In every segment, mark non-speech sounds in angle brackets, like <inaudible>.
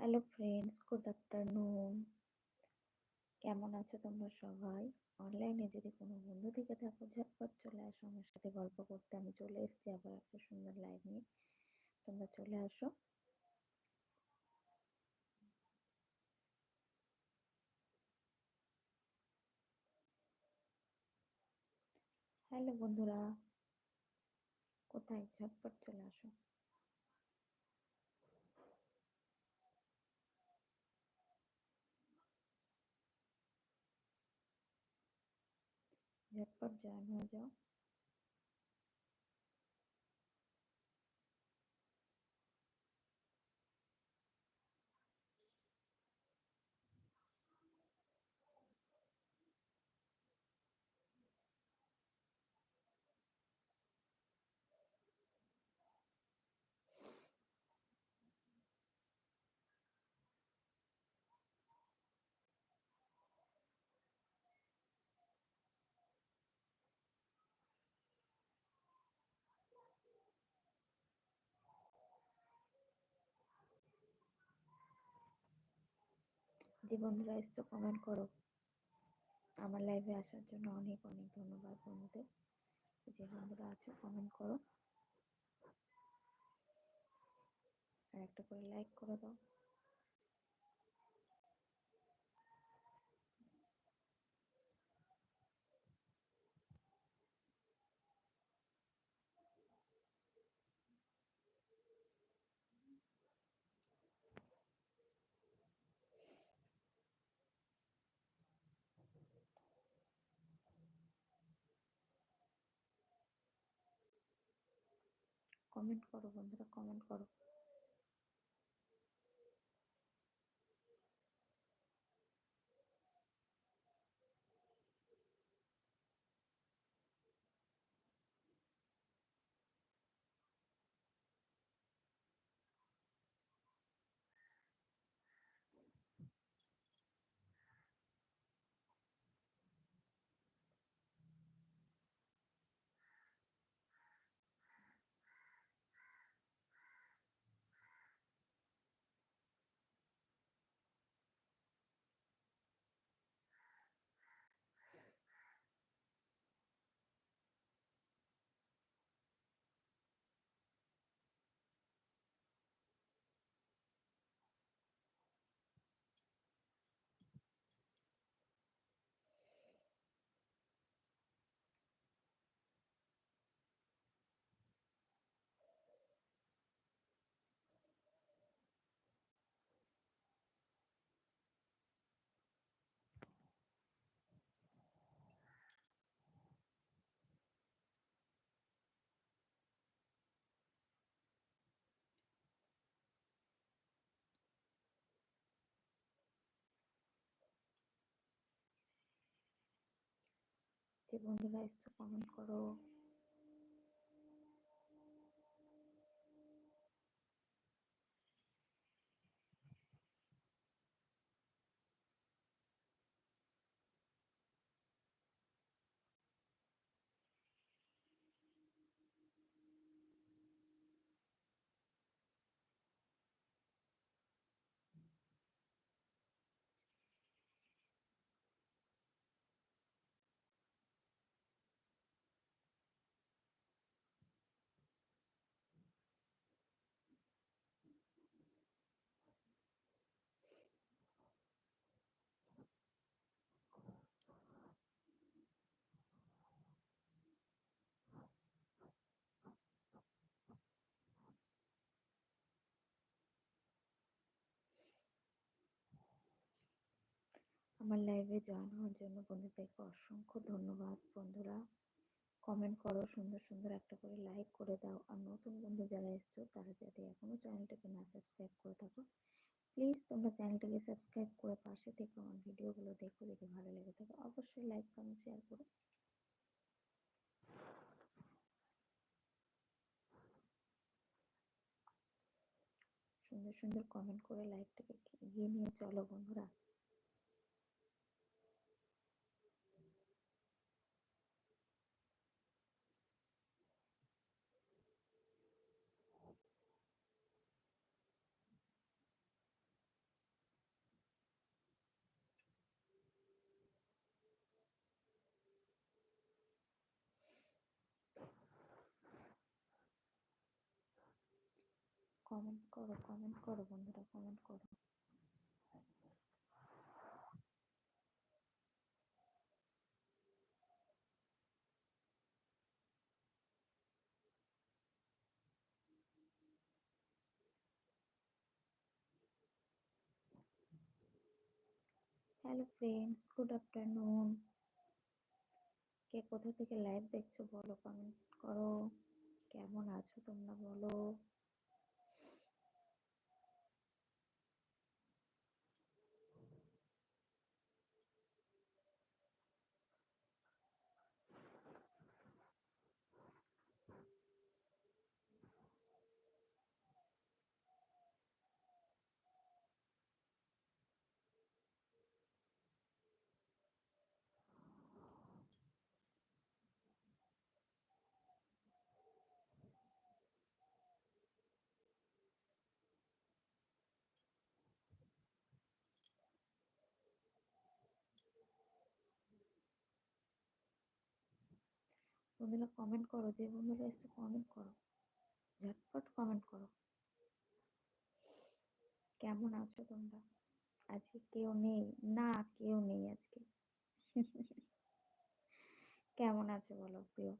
Hello friends good afternoon কেমন আছো তোমরা সবাই? অনলাইনে যদি কোনো বন্ধু থেকে থাকো, ঝটপট চলে আসো, আমার সাথে গল্প করতে। আমি চলে এসেছি আবার একটা সুন্দর লাইভ নিয়ে। তোমরা চলে আসো। হ্যালো বন্ধুরা, কোথায়? ঝটপট চলে আসো। झटपट जाग ना जाओ। যে বন্ধুরা এসছো কমেন্ট করো। আমার লাইভে আসার জন্য অনেক অনেক ধন্যবাদ বন্ধুদের। যে বন্ধুরা আছো কমেন্ট করো। আর একটা করে লাইক করে দাও। কমেন্ট করো বন্ধুরা কমেন্ট করো। যে বন্ধুরা একটু কমেন্ট করো। আমার লাইভে জয়েন হওয়ার জন্য বন্ধুদেরকে অসংখ্য ধন্যবাদ। বন্ধুরা কমেন্ট করো, সুন্দর সুন্দর একটা করে লাইক করে দাও। আর নতুন বন্ধু যারা এসছো, তারা যাতে এখনও চ্যানেলটাকে না সাবস্ক্রাইব করে থাকো প্লিজ তোমরা চ্যানেলটাকে সাবস্ক্রাইব করে পাশে থেকে আমার ভিডিওগুলো দেখো, যদি ভালো লেগে থাকে অবশ্যই লাইক কমেন্ট শেয়ার করো। সুন্দর সুন্দর কমেন্ট করে লাইভটাকে এগিয়ে নিয়ে চলো বন্ধুরা। করো কমেন্ট করো বন্ধুরা কমেন্ট করো। হ্যালো ফ্রেন্ডস গুড আফটারনুন কে কোথা থেকে লাইভ দেখছ বলো কমেন্ট করো। কেমন আছো তোমরা বলো। বন্ধুরা কমেন্ট করো, যে বন্ধুরা এসে কমেন্ট করো। ঝটপট কমেন্ট করো। কেমন আছো তোমরা? আজকে কেউ নেই। না, কেউ নেই আজকে। কেমন আছো বলো, প্রিয়?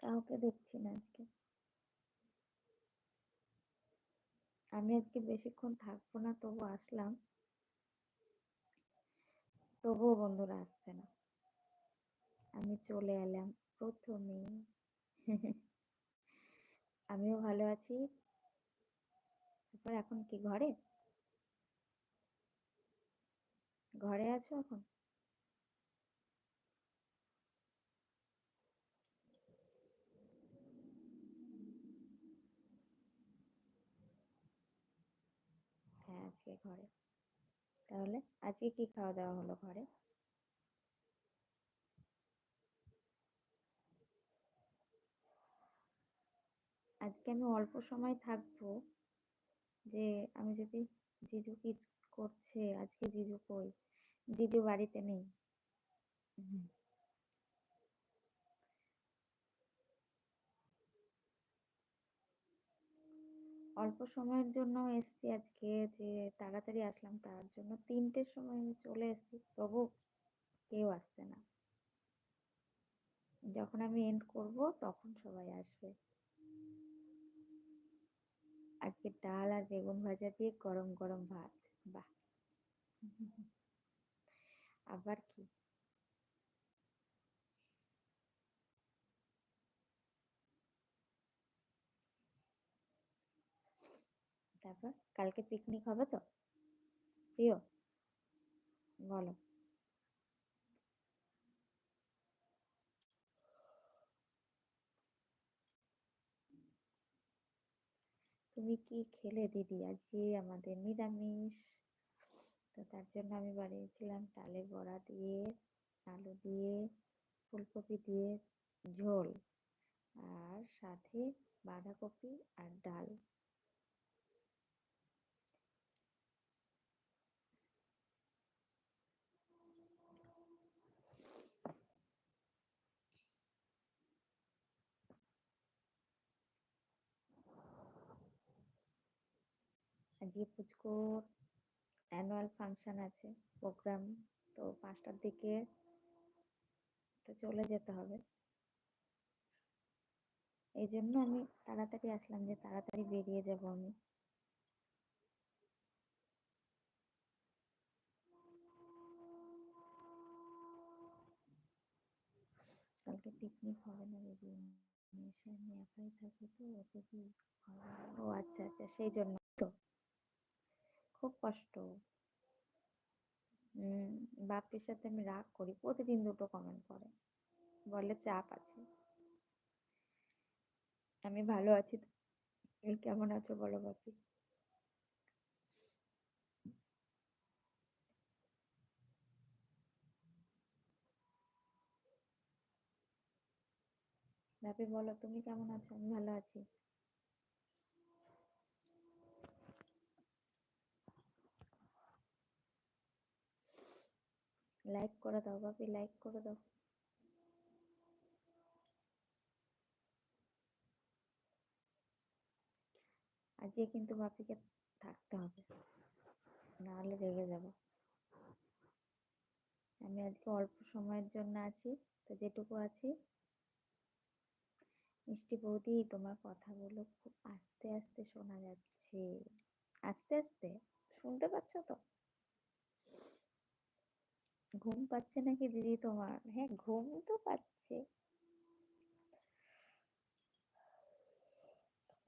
কাউকে দেখছি না আজকে। আমি আজকে বেশিক্ষণ থাকব না, তবু আসলাম। তবুও বন্ধুরা আসছে না। আমি চলে এলাম প্রথমে। <laughs> আমিও ভালো আছি। তারপর এখন কি, ঘরে? ঘরে আছো এখন? হ্যাঁ আজকে ঘরে। তাহলে আজকে কি খাওয়া দাওয়া হলো ঘরে? আজকে আমি অল্প সময় থাকব যে আমি যদি জিজু কি করছে আজকে জিজু কই? জিজু বাড়িতে নেই। অল্প সময়ের জন্য এসছি আজকে যে তাড়াতাড়ি আসলাম তার জন্য তিনটের সময় আমি চলে এসছি তবু কেউ আসছে না। যখন আমি এন্ড করব তখন সবাই আসবে। আজকে ডাল আর বেগুন ভাজা দিয়ে গরম গরম ভাত। বাহ! আবার কি? তারপর কালকে পিকনিক হবে তো? প্রিয়, বলো। তুমি কি খেলে দিদি? আজকে আমাদের নিরামিষ। তো তার জন্য আমি বানিয়েছিলাম তালে বড়া দিয়ে, আলু দিয়ে, ফুলকপি দিয়ে ঝোল। আর সাথে বাঁধাকপি আর ডাল। আজকে পুচকুর অ্যানুয়াল ফাংশন আছে প্রোগ্রাম তো পাঁচটার দিকে তো চলে যেতে হবে। এই জন্য আমি তাড়াতাড়ি আসলাম যে তাড়াতাড়ি বেরিয়ে যাব আমি। কালকে পিকনিক হবে না দিদি আমি একাই থাকি তো ও আচ্ছা আচ্ছা সেই জন্য। তো খুব কষ্ট। বাপির সাথে আমি রাগ করি, প্রতিদিন দুটো কমেন্ট করে। বলে চাপ আছে। আমি ভালো আছি তুমি কেমন আছো বলো বাপি? বাপি বলো, তুমি কেমন আছো? আমি ভালো আছি। লাইক করে দাও বাপি লাইক করে দাও। আজকে কিন্তু বাপিকে থাকতে হবে, নাহলে রেগে যাবে। আমি আজকে অল্প সময়ের জন্য আছি, তো যেটুকু আছি। মিষ্টি বৌদি, তোমার কথাগুলো খুব আস্তে আস্তে শোনা যাচ্ছে। আস্তে আস্তে? শুনতে পাচ্ছ তো? ঘুম পাচ্ছে নাকি দিদি তোমার? হ্যাঁ ঘুম তো পাচ্ছে।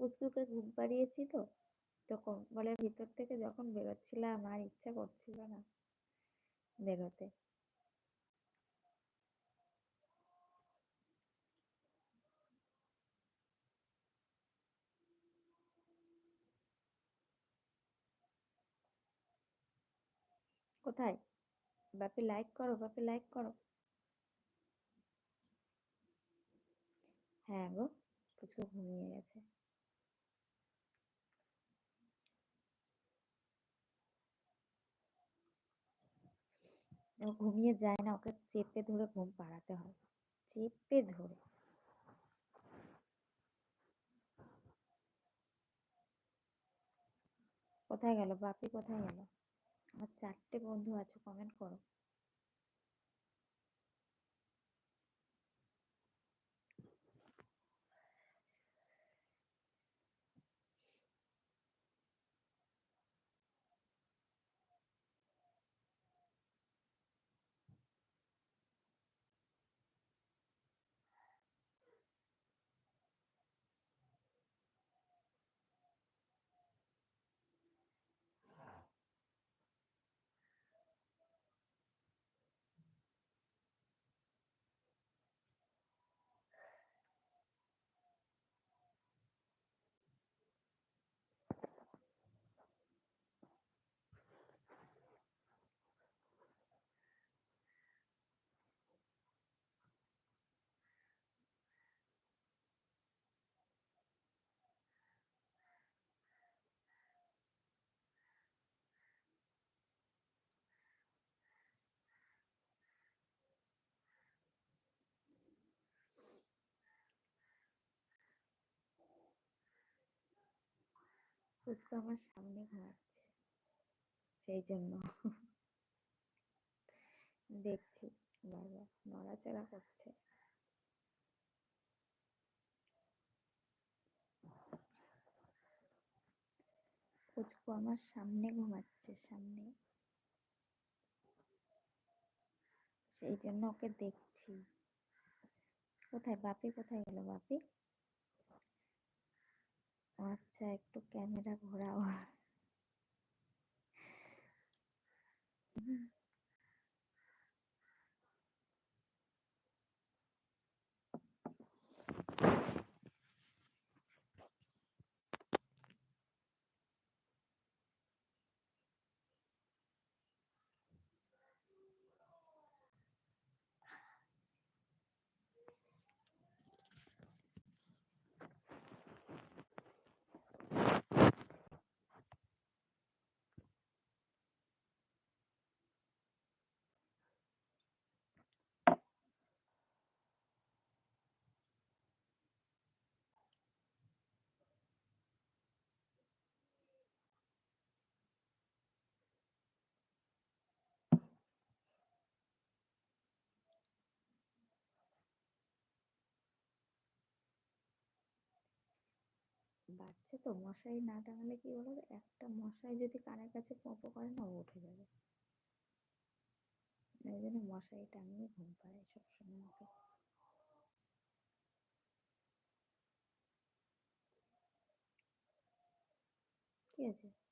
পুচকুকে ঘুম পাড়িয়েছি তো, তখন কম্বলের ভিতর থেকে যখন বেরোচ্ছিলাম আর ইচ্ছা করছিল না বেরোতে। কোথায়? বাপি লাইক করো, বাপি লাইক করো। হ্যাঁ গো পুচকু ঘুমিয়ে গেছে। ও ঘুমিয়ে যায় না, ওকে চেপে ধরে ঘুম পাড়াতে হয়। চেপে ধরে। কোথায় গেল? বাপি কোথায় গেল? আমার চারটে বন্ধু আছে কমেন্ট করো। পুচকু আমার সামনে ঘুমাচ্ছে সেই জন্য দেখছি বারবার, নড়াচড়া করছে। পুচকু আমার সামনে ঘুমাচ্ছে, সামনে। সেই জন্য ওকে দেখছি। কোথায়? বাপি কোথায় গেল? বাপি? আচ্ছা একটু ক্যামেরা ঘোরাও। বাচ্চা তো মশারি না টাঙালে কি বলো একটা মশারি যদি কানের কাছে পোঁপো করে না উঠে যাবে। ওই জন্য মশারি টাঙিয়ে ঘুম পাড়াই সবসময় ওকে ঠিক আছে?